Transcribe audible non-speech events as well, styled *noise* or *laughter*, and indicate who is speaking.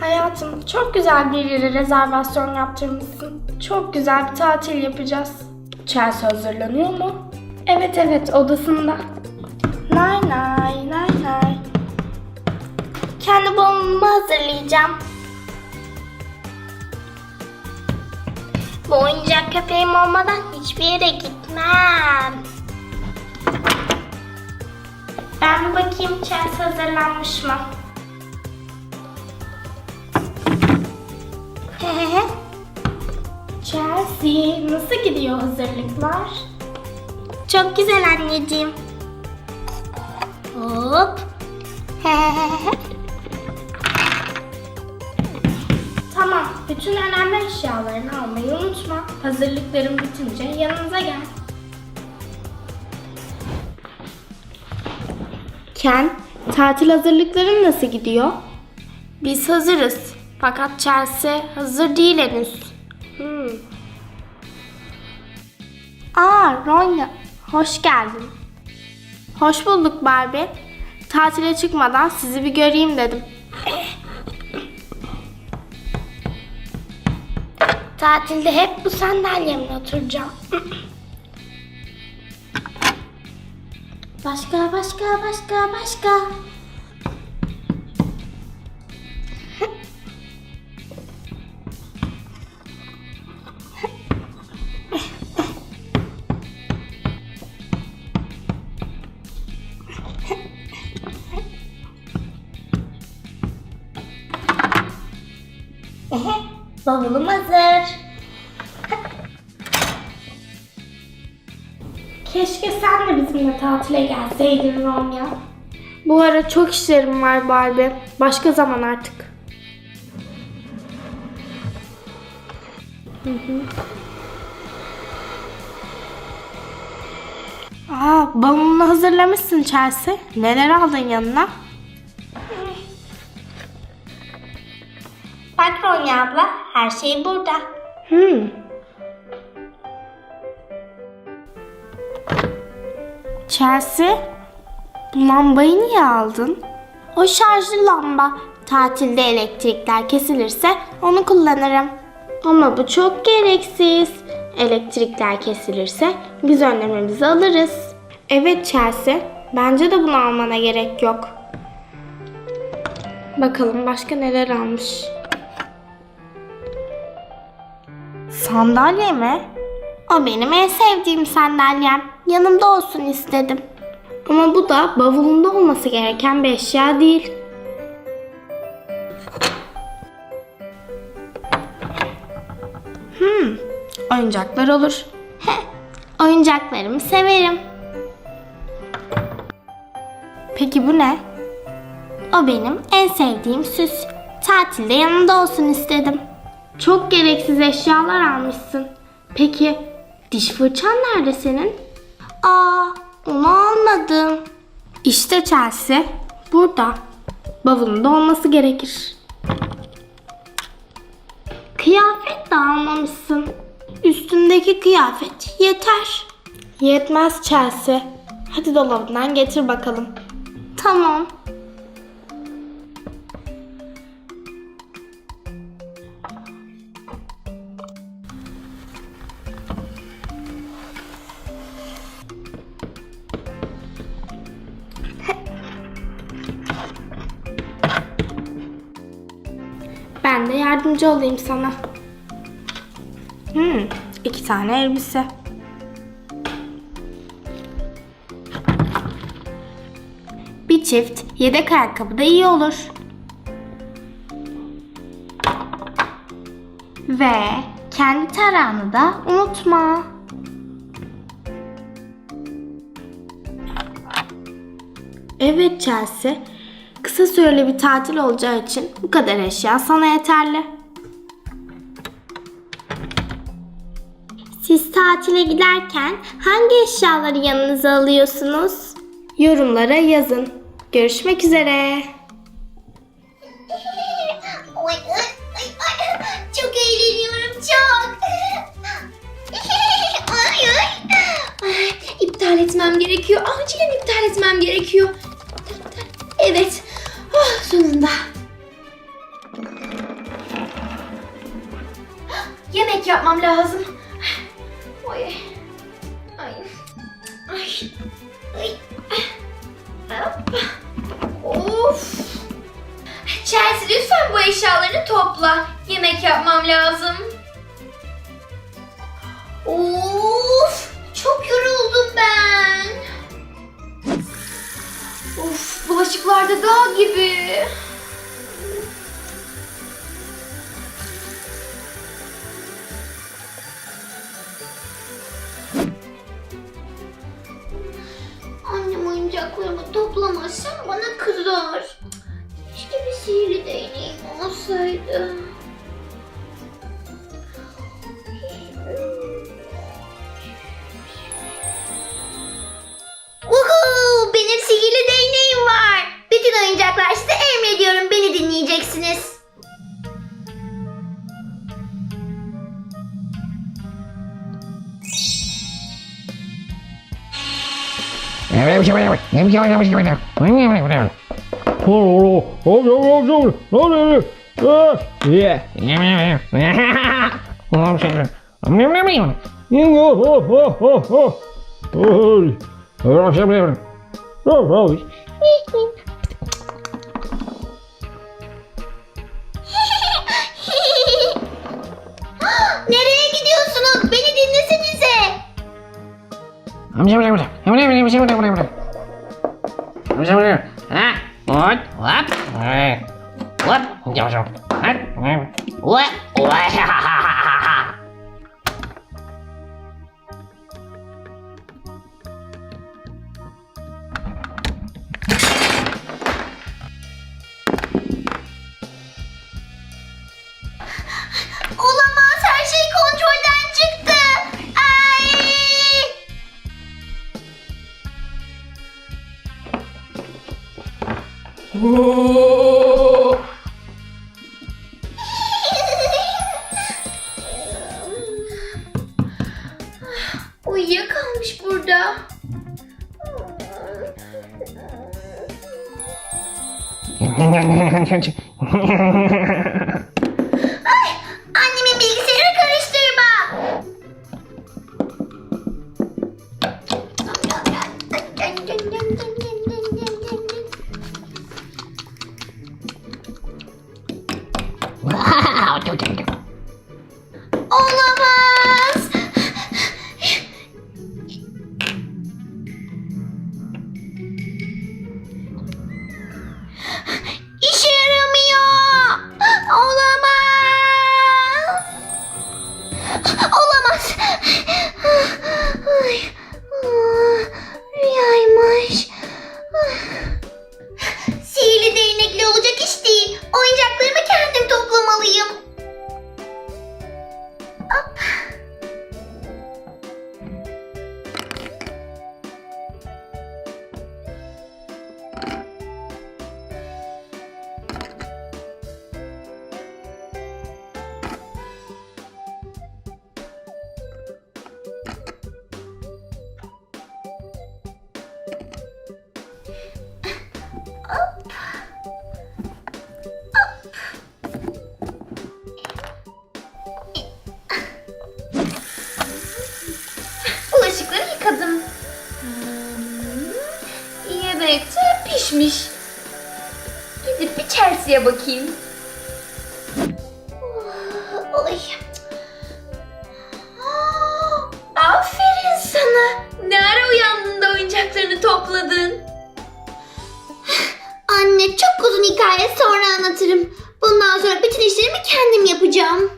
Speaker 1: Hayatım çok güzel bir yere rezervasyon yaptırmışsın. Çok güzel bir tatil yapacağız. Chelsea hazırlanıyor mu? Evet evet odasında. Nay nay nay nay. Kendi balonumu hazırlayacağım. Bu oyuncak köpeğim olmadan hiçbir yere gitmem. Ben bakayım Chelsea hazırlanmış mı? Chelsea nasıl gidiyor hazırlıklar? Çok güzel anneciğim. Hop. *laughs* tamam, bütün önemli eşyalarını almayı unutma. Hazırlıkların bitince yanınıza gel. Ken, tatil hazırlıkların nasıl gidiyor? Biz hazırız. Fakat Chelsea hazır değil henüz. Hmm. Aa Ronya, hoş geldin. Hoş bulduk Barbie. Tatile çıkmadan sizi bir göreyim dedim. Tatilde hep bu sandalyemle oturacağım. Başka, başka, başka, başka. Bavulum hazır. Keşke sen de bizimle tatile gelseydin Ronya. Bu ara çok işlerim var Barbie. Başka zaman artık. Hı hı. Aa, bavulunu hazırlamışsın Chelsea. Neler aldın yanına? Her şey burada. Hmm. Chelsea, bu lambayı niye aldın? O şarjlı lamba. Tatilde elektrikler kesilirse onu kullanırım. Ama bu çok gereksiz. Elektrikler kesilirse biz önlememizi alırız. Evet Chelsea, bence de bunu almana gerek yok. Bakalım başka neler almış. Sandalye mi? O benim en sevdiğim sandalyem. Yanımda olsun istedim. Ama bu da bavulunda olması gereken bir eşya değil. Hmm, oyuncaklar olur. Heh, oyuncaklarımı severim. Peki bu ne? O benim en sevdiğim süs. Tatilde yanımda olsun istedim. Çok gereksiz eşyalar almışsın. Peki diş fırçan nerede senin? Aa, onu almadım. İşte Chelsea. Burada. Bavulunda olması gerekir. Kıyafet de almamışsın. Üstündeki kıyafet yeter. Yetmez Chelsea. Hadi dolabından getir bakalım. Tamam. Yardımcı olayım sana. Hmm, iki tane elbise. Bir çift yedek ayakkabı da iyi olur. Ve kendi tarağını da unutma. Evet Chelsea. Kısa süreli bir tatil olacağı için bu kadar eşya sana yeterli. Siz tatile giderken hangi eşyaları yanınıza alıyorsunuz? Yorumlara yazın. Görüşmek üzere.
Speaker 2: Oy, ay, ay, ay. Çok eğleniyorum çok. Ay, ay. Ay, İptal etmem gerekiyor. Acilen iptal etmem gerekiyor. Evet sonunda.
Speaker 3: Yemek yapmam lazım. Oy. Ay. Ay. Ay. Hop. Of. Chelsea lütfen bu eşyaları topla. Yemek yapmam lazım. Of. Çok yoruldum ben. Of. Bulaşıklar da dağ gibi. Annem oyuncaklarımı toplamazsa bana kızar. Keşke bir sihirli değneğim olsaydı.
Speaker 2: Oyuncaklar size emrediyorum. Beni dinleyeceksiniz. Olamaz. Her şey kontrolden
Speaker 3: Uyuyakalmış burada. *laughs* de pişmiş. Gidip bir Chelsea'ye bakayım.
Speaker 2: Oy.
Speaker 3: Aa, Aferin sana. Ne ara uyandın da oyuncaklarını topladın?
Speaker 2: Anne çok uzun hikaye sonra anlatırım. Bundan sonra bütün işlerimi kendim yapacağım.